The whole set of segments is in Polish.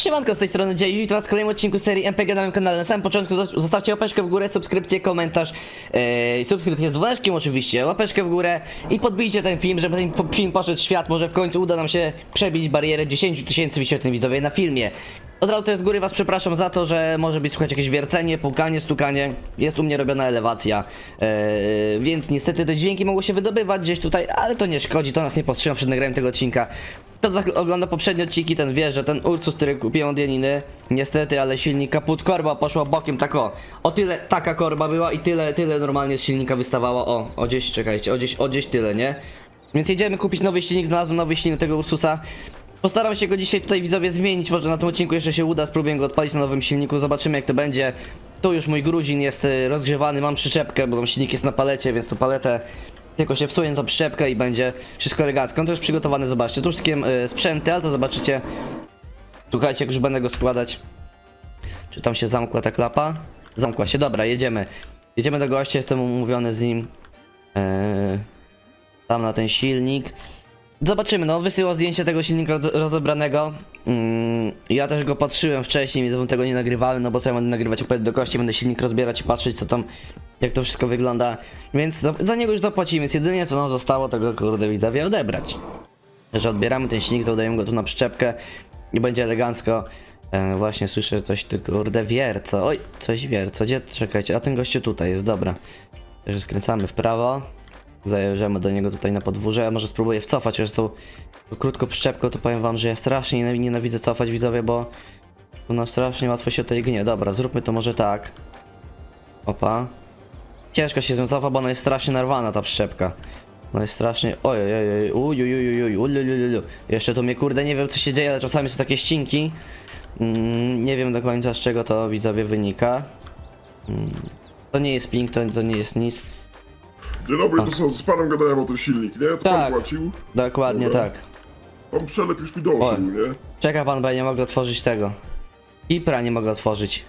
Siemanko, z tej strony Jay, witam was w kolejnym odcinku serii MPG na moim kanale. Na samym początku zos- zostawcie łapeczkę w górę, subskrypcję, komentarz, yy, subskrypcję z dzwoneczkiem oczywiście, łapeczkę w górę i podbijcie ten film, żeby ten film poszedł w świat. Może w końcu uda nam się przebić barierę 10 tysięcy wyświetleń widzowie na filmie. Od razu też z góry was przepraszam za to, że może być słychać jakieś wiercenie, pukanie, stukanie. Jest u mnie robiona elewacja, yy, więc niestety te dźwięki mogą się wydobywać gdzieś tutaj, ale to nie szkodzi, to nas nie powstrzyma przed nagraniem tego odcinka. Kto z ogląda poprzednie odcinki, ten wie, że ten Ursus, który kupiłem od Janiny, niestety, ale silnik kaput, korba poszła bokiem, tak o. O tyle taka korba była i tyle, tyle normalnie z silnika wystawało, o, o gdzieś, czekajcie, o gdzieś, o gdzieś tyle, nie? Więc jedziemy kupić nowy silnik, znalazłem nowy silnik tego Ursusa. Postaram się go dzisiaj tutaj widzowie zmienić, może na tym odcinku jeszcze się uda, spróbuję go odpalić na nowym silniku, zobaczymy jak to będzie. Tu już mój gruzin jest y, rozgrzewany, mam przyczepkę, bo tam silnik jest na palecie, więc tu paletę tylko się na tą przyczepkę i będzie wszystko elegancko. On już przygotowany, zobaczcie, tu wszystkie y, sprzęty, ale to zobaczycie. Słuchajcie, jak już będę go składać. Czy tam się zamkła ta klapa? Zamkła się, dobra, jedziemy. Jedziemy do gościa, jestem umówiony z nim. Eee, tam na ten silnik. Zobaczymy, no wysyłał zdjęcie tego silnika roz- rozebranego. Mm, ja też go patrzyłem wcześniej, więc tego nie nagrywałem, no bo co ja będę nagrywać opowiem do kości, będę silnik rozbierać i patrzeć co tam, jak to wszystko wygląda. Więc za, za niego już zapłacimy, więc jedynie co nam zostało, to go kurde widzowie odebrać. Że odbieramy ten silnik, zadajemy go tu na przyczepkę i będzie elegancko. E, właśnie słyszę coś tu kurde wierco. Oj, coś wierco, gdzie? Czekajcie, a ten gościu tutaj jest, dobra. Także skręcamy w prawo. Zajeżdżamy do niego tutaj na podwórze. Ja może spróbuję wcofać, chociaż tą, tą krótką przyczepką to powiem wam, że ja strasznie nienawidzę cofać widzowie, bo u nas no strasznie łatwo się tej gnie. Dobra, zróbmy to może tak. Opa. Ciężko się z nią cofa, bo ona jest strasznie narwana ta przyczepka. No jest strasznie. Ojojoj, ujujujujuj, ululululu. Jeszcze to mnie kurde nie wiem co się dzieje, ale czasami są takie ścinki. Mm, nie wiem do końca z czego to widzowie wynika. Mm, to nie jest ping, to, to nie jest nic. Dzień dobry, to co, z panem gadałem o ten silnik, nie? To Tak. pan płacił? Dokładnie Dobra. tak. Pan przelew już mi doszedł, Oj. nie? Czeka pan, bo ja nie mogę otworzyć tego. Ipra nie mogę otworzyć.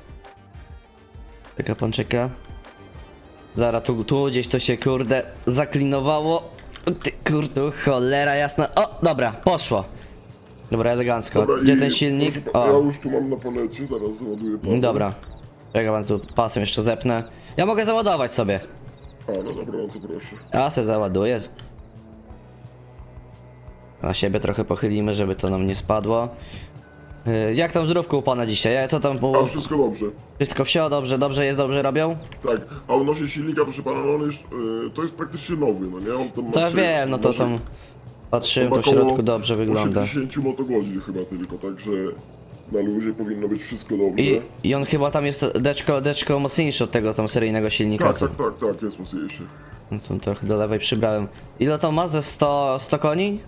Czeka pan, czeka. Zara, tu, tu gdzieś to się kurde zaklinowało. Ty kurde, cholera jasna. O, dobra, poszło. Dobra, elegancko. Dobra, Gdzie i ten silnik? proszę Ja O, już tu mam na palecie, zaraz załaduję pan. dobra. Czeka pan tu pasem jeszcze zepnę. Ja mogę załadować sobie. A, no dobra, no to proszę. Ja se załaduję. Na siebie trochę pochylimy, żeby to nam nie spadło. Yy, Jak tam zdrówko u pana dzisiaj? Ja- Co tam A, było? wszystko dobrze. Wszystko wsio, dobrze, dobrze jest, dobrze robią? Tak, a odnośnie silnika, proszę pana, no on jest, y, to jest praktycznie nowy, no nie? On tam To ja wiem, no to może- tam patrzyłem, to w chyba koło środku dobrze wygląda. 80 motogodzin chyba tylko, także na luzie powinno być wszystko dobrze. I, I on chyba tam jest deczko, deczko mocniejszy od tego tam seryjnego silnika, Tak, co? tak, tak, tak, jest mocniejszy. No to trochę do lewej przybrałem. Ile to ma? Ze 100, 100 koni?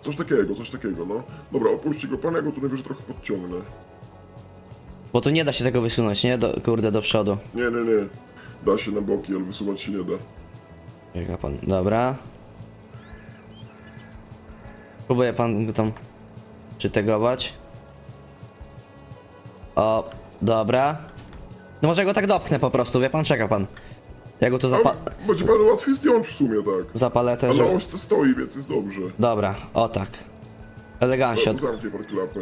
Coś takiego, coś takiego, no. Dobra, opuści go pan, ja go tu najwyżej trochę podciągnę. Bo tu nie da się tego wysunąć, nie? Do, kurde, do przodu. Nie, nie, nie. Da się na boki, ale wysuwać się nie da. Czeka pan, dobra. Próbuję pan go tam przytegować. O, dobra. No może go tak dopchnę po prostu, wie pan, czeka pan. Ja go tu zapa A będzie panu łatwiej zdjąć w sumie, tak. zapalę też. żeby- ośce stoi, więc jest dobrze. Dobra, o tak. Elegancio. No, zamknie pan klapę.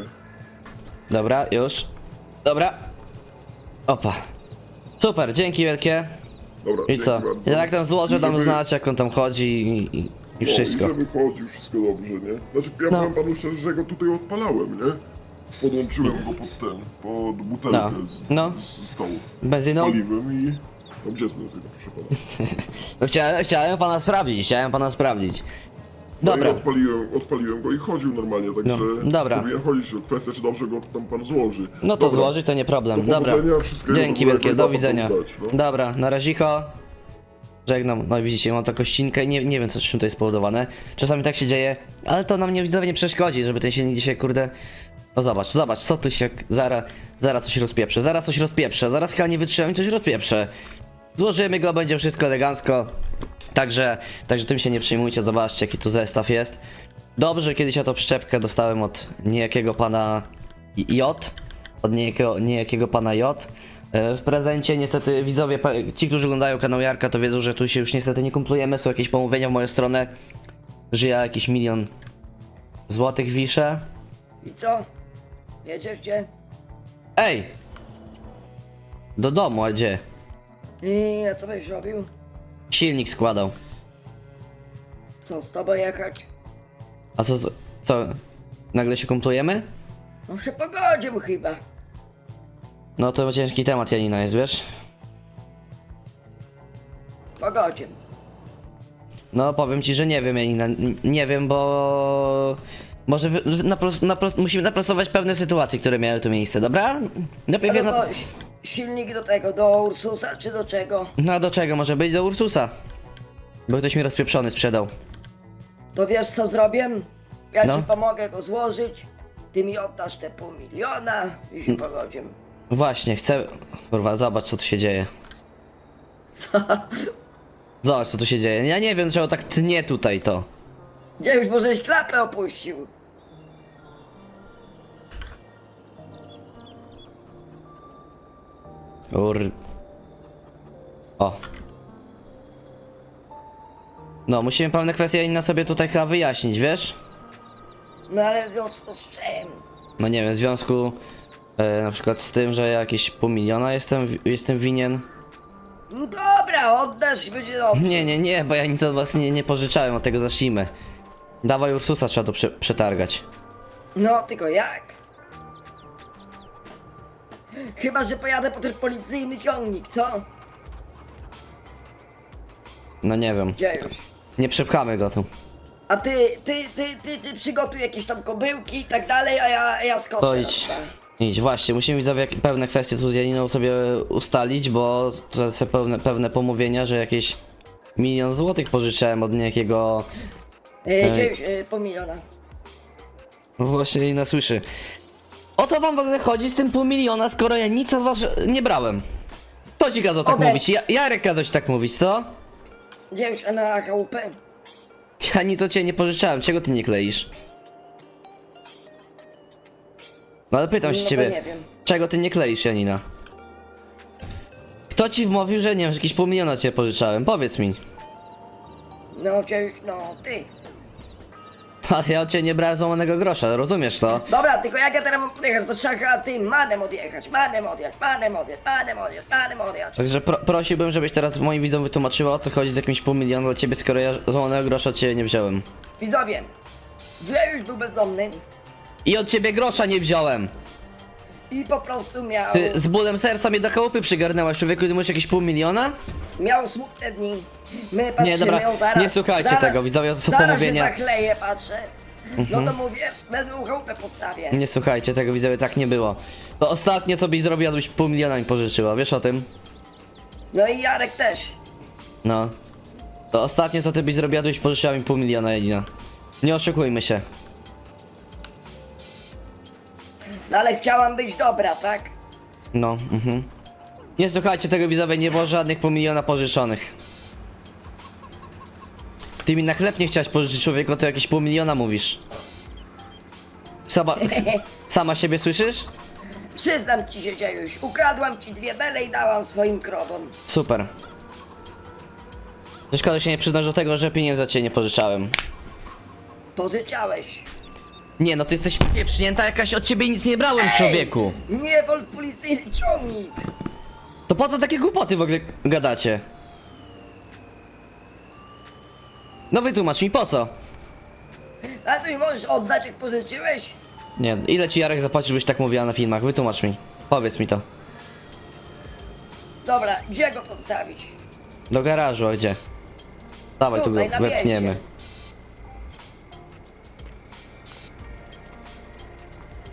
Dobra, już. Dobra. Opa. Super, dzięki wielkie. Dobra, I dzięki co? bardzo. Jak tam złożę, dam żeby- znać, jak on tam chodzi i, i, i wszystko. No, i żeby chodził, wszystko dobrze, nie? Znaczy, ja No. powiem panu szczerze, że go tutaj odpalałem, nie? Podłączyłem go pod ten, pod butelkę No. z, No. z stołu. Benzyną? Paliwem i... No gdzie jest tego, proszę pana? No, chciałem, chciałem pana sprawdzić, chciałem pana sprawdzić. No Dobra. i odpaliłem, odpaliłem go i chodził normalnie, także... No, dobra. Powinien chodzić, kwestia czy dobrze go tam pan złoży. No to Dobra. złożyć to nie problem. Do Dobra. powodzenia, wszystkiego Dzięki dobrego wielkie, do widzenia. poddać, no. Dobra, na razicho. Żegnam. No i widzicie, mam taką ścinkę, nie, nie wiem co czym to jest spowodowane. Czasami tak się dzieje, ale to nam nie widzowie nie przeszkodzi, żeby ten silnik dzisiaj kurde. No zobacz, zobacz, co tu się. Zara, zaraz coś rozpieprze, zaraz coś rozpieprze, zaraz chyba nie wytrzymam i coś rozpieprze. Złożymy go, będzie wszystko elegancko. Także, także tym się nie przejmujcie, zobaczcie jaki tu zestaw jest. Dobrze, kiedyś ja tą przyczepkę dostałem od niejakiego pana J. Od niejakiego, niejakiego pana J. E, W prezencie niestety widzowie, ci, którzy oglądają kanał Jarka, to wiedzą, że tu się już niestety nie kumplujemy, są jakieś pomówienia w moją stronę, że ja jakiś milion złotych wiszę. I co? Jedziesz gdzie? Ej! Do domu, a gdzie? I a co byś robił? Silnik składał. Co, z tobą jechać? A co, to nagle się kumplujemy? No się pogodził chyba. No to ciężki temat, Janina, jest, wiesz? Pogodził. No powiem ci, że nie wiem, Janina, nie wiem, bo... Może wy- napros, napros, musimy naprostować pewne sytuacje, które miały tu miejsce, dobra? Najpierw Ale ja... to silnik do tego, do Ursusa czy do czego? No a do czego może być? Do Ursusa. Bo ktoś mi rozpieprzony sprzedał. To wiesz co zrobię? Ja No. ci pomogę go złożyć. Ty mi oddasz te pół miliona i się pogodzimy. Właśnie, chcę... Kurwa, zobacz co tu się dzieje. Co? Zobacz co tu się dzieje. Ja nie wiem, czego tak tnie tutaj to. Gdzie już możeś klapę opuścił? Ur... O. No, musimy pewne kwestie na sobie tutaj chyba wyjaśnić, wiesz? No ale w związku z czym? No nie wiem, w związku e, na przykład z tym, że jakieś pół miliona jestem, jestem winien. No dobra, oddasz i będzie dobrze. Nie, nie, nie, bo ja nic od was nie, nie pożyczałem, od tego zacznijmy. Dawaj Ursusa, trzeba to prze, przetargać. No, tylko jak? Chyba, że pojadę po ten policyjny ciągnik, co? No nie wiem, Gdzie już? nie przepchamy go tu. A ty, ty, ty, ty, ty przygotuj jakieś tam kobyłki i tak dalej, a ja, a ja skoczę. To na idź. to. Idź, właśnie, musimy widzowie jak- pewne kwestie tu z Janiną sobie ustalić, bo to są pewne, pewne pomówienia, że jakieś milion złotych pożyczałem od niejakiego... E, Gdzie już? E, pół miliona. No Właśnie Janina słyszy. O co wam w ogóle chodzi z tym pół miliona, skoro ja nic od was nie brałem? Kto ci kazał tak Ode- mówić? Ja, Jarek kazał ci tak mówić, co? A na chałupę? Ja nic od ciebie nie pożyczałem, czego ty nie kleisz? No ale pytam się No to ciebie, nie wiem. czego ty nie kleisz, Janina? Kto ci wmówił, że nie wiem, że jakieś pół miliona cię pożyczałem? Powiedz mi. No, już? No, ty. Ale ja od ciebie nie brałem złamanego grosza, rozumiesz to? Dobra, tylko jak ja teraz mam podjechać, to trzeba chyba tym manem odjechać, manem odjechać, manem odjechać, manem odjechać, manem odjechać. Także pro, prosiłbym, żebyś teraz moim widzom wytłumaczyła o co chodzi z jakimś pół miliona dla ciebie, skoro ja złamanego grosza od ciebie nie wziąłem. Widzowie, gdzie już był bezdomny I od ciebie grosza nie wziąłem! i po prostu miał, Ty z bólem serca mnie do chałupy przygarnęłaś, człowieku, ty mówisz jakieś pół miliona? miał smutne dni. My patrzymy, dobra, ją zaraz, nie słuchajcie zaraz, tego, widzowie, to są zaraz pomówienia. się zachleję, patrzę. No to mówię, wezmę mu chałupę postawię. Nie słuchajcie tego, widzowie, tak nie było. To ostatnie co byś zrobiła, to byś pół miliona mi pożyczyła, wiesz o tym? No i Jarek też. No. To ostatnie co ty byś zrobiła, to byś pożyczyła mi pół miliona jedyna. Nie oszukujmy się. No ale chciałam być dobra, tak? No, mhm. Nie słuchajcie tego widzowie, nie było żadnych pół miliona pożyczonych. Ty mi na chleb nie chciałaś pożyczyć człowieku, to jakieś pół miliona mówisz. Sama, sama siebie słyszysz? Przyznam ci się, Dziejuś, ukradłam ci dwie bele i dałam swoim krowom. Super. To Szkoda, że się nie przyznasz do tego, że pieniędzy od ciebie nie pożyczałem. Pożyczałeś. Nie no, ty jesteś pieprznięta jakaś, od ciebie nic nie brałem, człowieku. Nie wol policyjny ciągnik. To po co takie głupoty w ogóle gadacie? No wytłumacz mi, po co? Ale ty mi możesz oddać, jak pożyczyłeś? Nie, ile ci Jarek zapłacił, żebyś tak mówiła na filmach? Wytłumacz mi. Powiedz mi to. Dobra, gdzie go podstawić? Do garażu, a gdzie? Dawaj tu Tutaj, go na wjeździe. wepchniemy.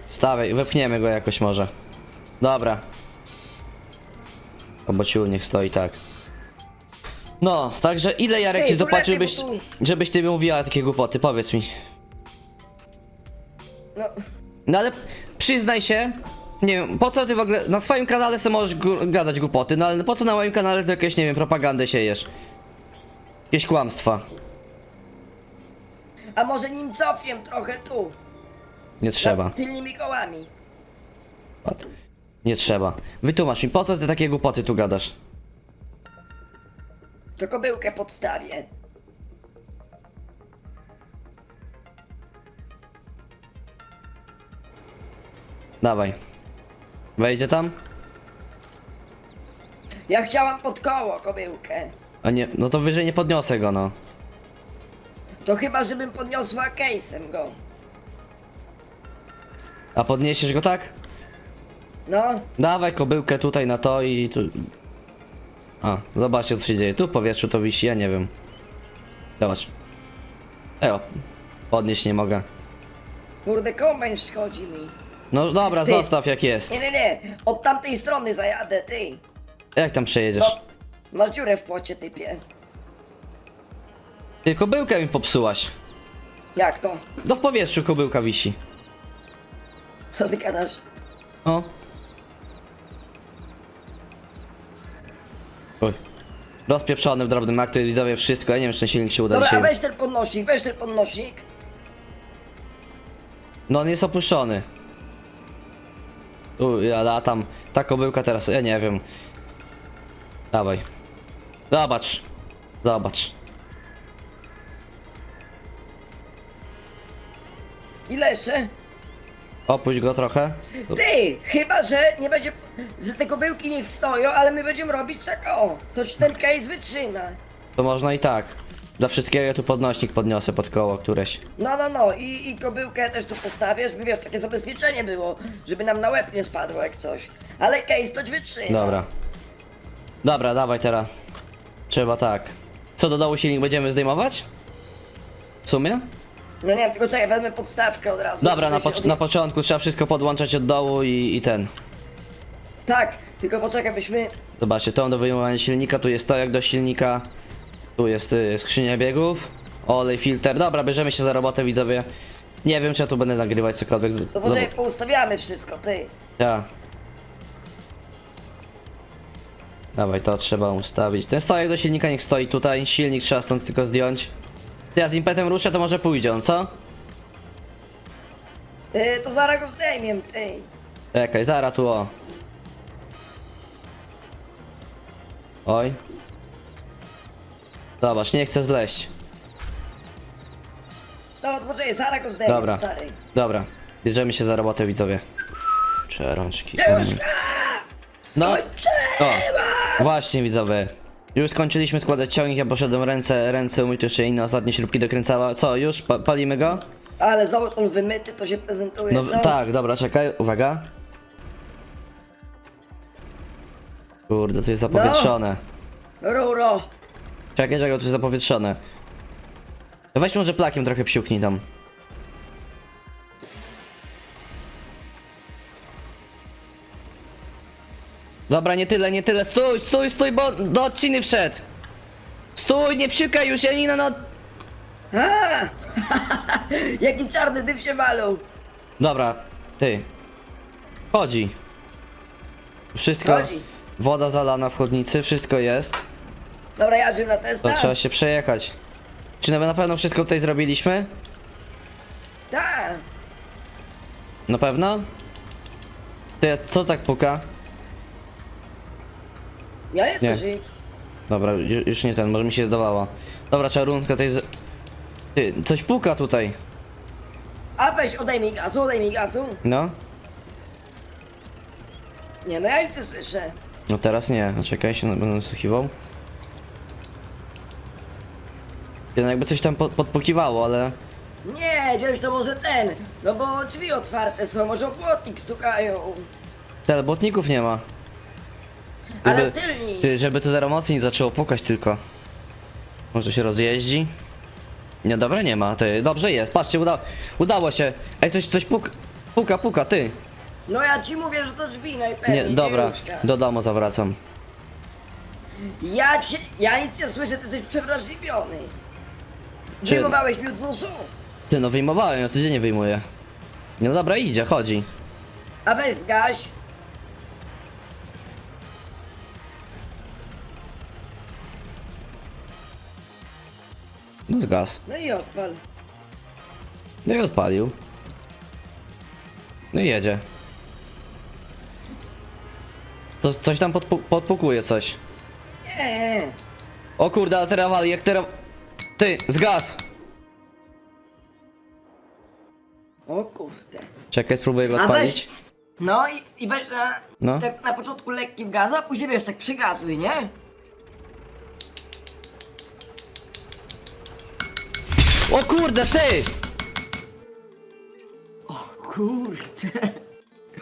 Stawaj, wepchniemy go jakoś może. Dobra. Pobociu, niech stoi tak. No, także ile Jarek Ej, ci zapłacił, żebyś, ty mówiła takie głupoty? Powiedz mi. No, No ale przyznaj się, nie wiem, po co ty w ogóle, na swoim kanale sobie możesz gu- gadać głupoty, no ale po co na moim kanale to jakieś, nie wiem, propagandę siejesz? Jakieś kłamstwa. a może nim cofiem trochę tu? Nie trzeba. Nad tylnymi kołami. Nie trzeba. Wytłumacz mi, po co ty takie głupoty tu gadasz? To kobyłkę podstawię. Dawaj. Wejdzie tam? Ja chciałam pod koło kobyłkę. A nie, no to wyżej nie podniosę go, no. To chyba, żebym podniosła case'em go. A podniesiesz go tak? No, Dawaj kobyłkę tutaj na to i tu... A, zobaczcie co się dzieje. Tu w powietrzu to wisi, ja nie wiem. Zobacz. Ejo, podnieść nie mogę. kurde, kombajn szkodzi mi. No dobra, Ty. zostaw jak jest. Nie, nie, nie, od tamtej strony zajadę, ty. Jak tam przejedziesz? No, masz dziurę w płocie, typie. Ty kobyłkę mi popsułaś. Jak to? No w powietrzu kobyłka wisi. Co ty gadasz? O. Oj. Rozpieprzony w drobnym aktu, widzowie, wszystko. Ja nie wiem, czy ten silnik się uda Dobra, a dzisiaj. weź ten podnośnik, weź ten podnośnik. No on jest opuszczony. U, ja latam. Ta kobyłka teraz, ja nie wiem. Dawaj. Zobacz. Zobacz. Ile jeszcze? Opuść go trochę. Ty, chyba, że nie będzie, że te kobyłki niech stoją, ale my będziemy robić tak o. To ci ten case wytrzyma. To można i tak. Dla wszystkiego ja tu podnośnik podniosę pod koło któreś. No, no, no i, i kobyłkę też tu postawię, żeby wiesz, takie zabezpieczenie było, żeby nam na łeb nie spadło jak coś. Ale case to ci wytrzyma. Dobra. Dobra, dawaj teraz. Trzeba tak. Co do dołu silnik będziemy zdejmować? W sumie? No nie, tylko czekaj, wezmę podstawkę od razu. Dobra, na, żeby się poc- na początku trzeba wszystko podłączać od dołu i, i ten. Tak, tylko poczekaj, byśmy... Zobaczcie, to do wyjmowania silnika, tu jest stojak do silnika, tu jest y, skrzynia biegów, olej, filtr. Dobra, bierzemy się za robotę, widzowie. Nie wiem, czy ja tu będę nagrywać cokolwiek. Z- To poczekaj, zob- poustawiamy wszystko, ty. Ja. Dawaj, to trzeba ustawić. Ten stojak do silnika niech stoi tutaj, silnik trzeba stąd tylko zdjąć. Ty, Ja z impetem ruszę, to może pójdzie on, co? Yy, to zaraz go zdejmiem, ty. Czekaj, zara tu o. Oj. Zobacz, nie chcę zleść. No, to poczekaj, zaraz go zdejmę, Dobra, stary. dobra. Bierzemy się za robotę, widzowie. Czy rączki. Dziewuszka! No, o, właśnie widzowie. Już skończyliśmy składać ciągnik, ja poszedłem ręce, ręce umyć, tu jeszcze inne ostatnie śrubki dokręcała. Co, już? Pa palimy go? Ale zobacz, on wymyty, to się prezentuje, No co? tak, dobra, czekaj, uwaga. Kurde, to jest zapowietrzone. Ruro! Czekaj, czekaj, to jest zapowietrzone. Weź może plakiem trochę psiuknij tam. Dobra, nie tyle, nie tyle. Stój, stój, stój, bo do odciny wszedł. Stój, nie psiukaj już, Janina, no. A! Jaki czarny dym się walą! Dobra, ty. Chodzi. Wszystko. Chodzi. Woda zalana w chodnicy, wszystko jest. Dobra, jadę na To testa. trzeba się przejechać. Czy na na pewno wszystko tutaj zrobiliśmy? Tak! Na pewno? Ty, co tak puka? Ja nie słyszę nic. Dobra, ju- już nie ten, może mi się zdawało. Dobra, rundkę tej z... Ty, coś puka tutaj. A weź, odejmij gazu, odejmij gazu. No? Nie, no ja nic nie słyszę. No teraz nie, a czekaj, się będę nasłuchiwał. Ty, no jakby coś tam pod, podpukiwało, ale... Nie, wziąć to może ten. No bo drzwi otwarte są, może o płotnik stukają. Telebotników nie ma. Ale tylni. ty, żeby to mocniej nie zaczęło pukać tylko. Może się rozjeździ? Nie, dobra, nie ma, ty, dobrze jest, patrzcie, uda, udało się. Ej, coś, coś puk, puka, puka, ty. No ja ci mówię, że to drzwi najpewniej. Nie, dobra, dziejuszka. do domu zawracam. Ja cię, ja nic nie słyszę, ty jesteś przewrażliwiony. Czy- Wyjmowałeś mi od ZUS-u. Ty, no wyjmowałem, ja codziennie wyjmuję. No dobra, idzie, chodzi. A weź zgaś. No zgas. No i odpal. No i odpalił. No i jedzie. To coś tam podpu podpukuje coś. Nie. O kurde, ale teraz wali, jak teraz... Ty, zgas! O kurde. Czekaj, spróbuję go A odpalić. No i, i weź na, No. tak na początku lekkim gazu, a później wiesz, tak przygazuj, nie? O kurde, ty! Kurde.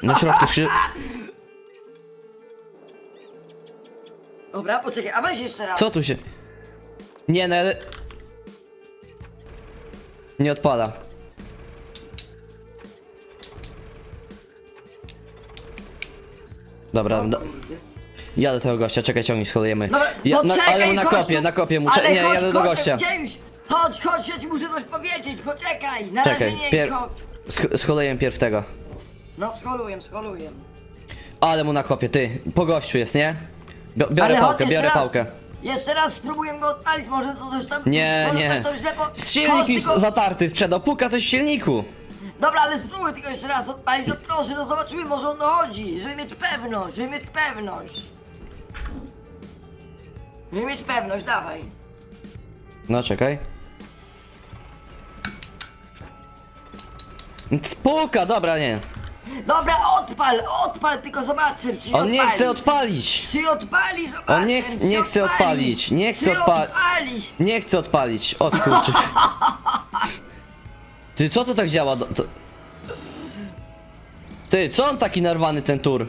Na środku się... Dobra, poczekaj, a weź jeszcze raz. Co tu się... Nie, no ale... Nie odpala. Dobra, da, jadę tego gościa, czekaj, ciągnij, skolejemy. No, Ja, no na, czekaj, ale na chodź tu. na kopię mu, Ale cze- nie, chodź, jadę do gościa. Chodź, chodź, ja ci muszę coś powiedzieć, poczekaj. Na razie Czekaj, nie pier... chodź. sch- Scholeję pierw tego. No, scholuję, scholuję. Ale mu na kopię, ty, po gościu jest, nie? Bio- Biorę Ale chodź pałkę, jeszcze biorę raz. pałkę. Jeszcze raz spróbuję go odpalić, może co coś tam... Nie, może nie. coś tam źle po... Silnik mi tylko- zatarty sprzedał, puka coś w silniku. Dobra, ale spróbuj tylko jeszcze raz odpalić, no proszę, no zobaczymy, może on chodzi, żeby mieć pewność, żeby mieć pewność. Żeby mieć pewność, dawaj. No czekaj. Spuka, dobra, nie. Dobra, odpal, odpal, tylko zobaczę, czy On nie odpali. chce odpalić. Czy odpali, zobaczę, On nie chce- czy nie chce odpali. odpalić, nie chce czy odpa- odpali. Nie chce odpalić. O kurczę. Ty, co to tak działa? Do- To... Ty, co on taki narwany ten tur?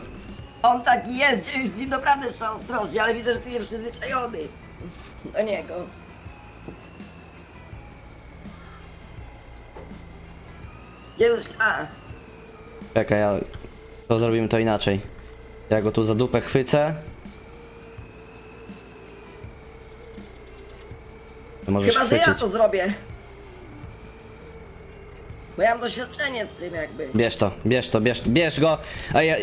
On taki jest, że już z nim naprawdę trzeba ostrożnie, ale widzę, że ty jest przyzwyczajony do niego. Gdzie już, a, Czekaj, ja... To zrobimy to inaczej. Ja go tu za dupę chwycę. Możesz chyba, że ja chwycić. to zrobię. Bo ja mam doświadczenie z tym jakby. Bierz to, bierz to, bierz, bierz go, a ja...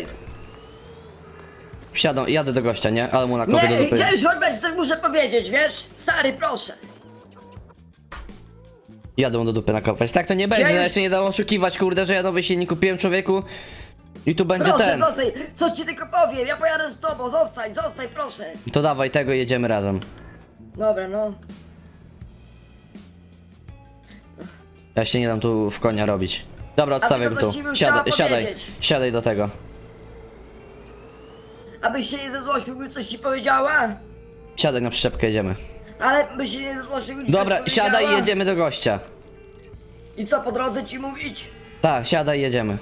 Wsiadam, jadę do gościa, nie? Ale mu na kopie do Nie, dupy. gdzie już coś muszę powiedzieć, wiesz? Stary, proszę. Jadę mu do dupy nakopać. Tak to nie będzie, Ja no już- jeszcze nie dam oszukiwać, kurde, że ja nowy silnik kupiłem człowieku. I tu będzie Proszę, ten. zostań, coś ci tylko powiem, ja pojadę z tobą, zostań, zostań, proszę. To dawaj tego i jedziemy razem. Dobra, no. Ja się nie dam tu w konia robić. Dobra, odstawię tylko go tu. coś ci bym Siadaj, chciała siadaj, powiedzieć. siadaj do tego. Abyś się nie zezłościł, bym coś ci powiedziała? Siadaj na przyczepkę, jedziemy. Ale byś się nie ci Dobra, siadaj i powiedziała? jedziemy do gościa. I co, po drodze ci mówić? Tak, siadaj i jedziemy.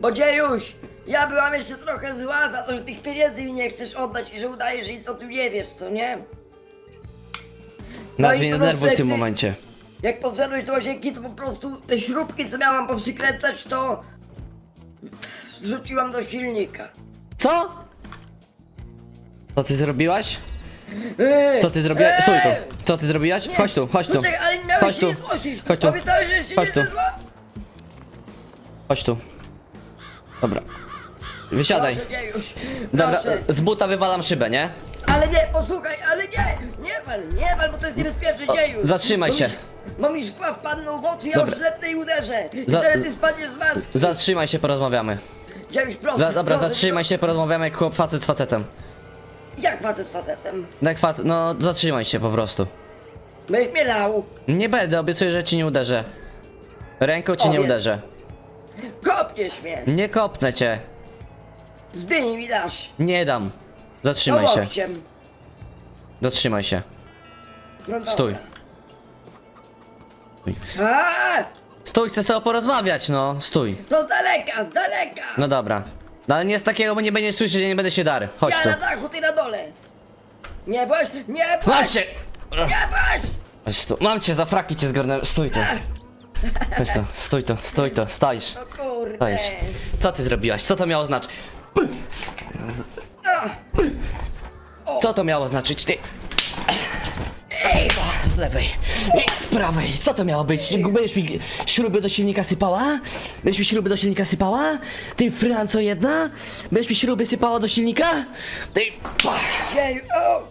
Bo dziejuś, ja byłam jeszcze trochę zła za to, że tych pieniędzy mi nie chcesz oddać i że udajesz, że nic o tym nie wiesz, co nie? No i mnie nie po prostu denerwuj w jak tym ty- momencie. Jak podszedłeś do łazienki, to po prostu te śrubki, co miałam poprzykręcać, to... Wrzuciłam do silnika. Co? Co ty zrobiłaś? Eee, Co ty zrobiłaś? eee! Stój tu. Co ty zrobiłaś? Chodź tu, chodź tu. No czekaj, ale miałeś Chodź się tu. nie. Chodź tu. Obiecałeś, że się Chodź nie tu. Chodź tu. Dobra. Wysiadaj. Proszę, Dobra, proszę. z buta wywalam szybę, nie? Ale nie, posłuchaj, ale nie! Nie wal, nie wal, bo to jest niebezpieczne, O, dzieju! zatrzymaj się. Bo mi szkła wpadną w oczy, ja Dobra. już lepnę i uderzę! I Za- teraz ty spadniesz z maski! Zatrzymaj się, porozmawiamy. Dziejuś, proszę, Za, dobra, proszę, zatrzymaj się, porozmawiamy jak chłop facet z facetem. Jak facet z facetem? No jak no zatrzymaj się po prostu. Będziesz mnie lał! Nie będę, obiecuję, że ci nie uderzę. Ręką ci nie uderzę. Kopniesz mnie! Nie kopnę cię. Zdyni mi dasz! Nie dam. To Zatrzymaj się. łokciem! Zatrzymaj się. No dobra. Stój. Stój. A, Stój, chcę z tobą porozmawiać, no. Stój. to z daleka, z daleka! No dobra. No ale nie z takiego, bo nie będziesz słyszeć, ja nie będę się dary. Chodź ja tu. na dachu, ty na dole! Nie bądź, nie Mam bądź! cię! Nie bądź! Chodź tu. Mam cię, za fraki cię zgarnąłem. Stój tu. Chodź tu, stój tu, stój tu, stajesz. No kurde! Stajesz. Co ty zrobiłaś? Co to miało znaczyć? Co to miało znaczyć? Ty. Z lewej. I z prawej. Co to miało być? Będziesz mi śruby do silnika sypała? Będziesz mi śruby do silnika sypała? Ty Franco jedna? Będziesz mi śruby sypała do silnika? Ty. O!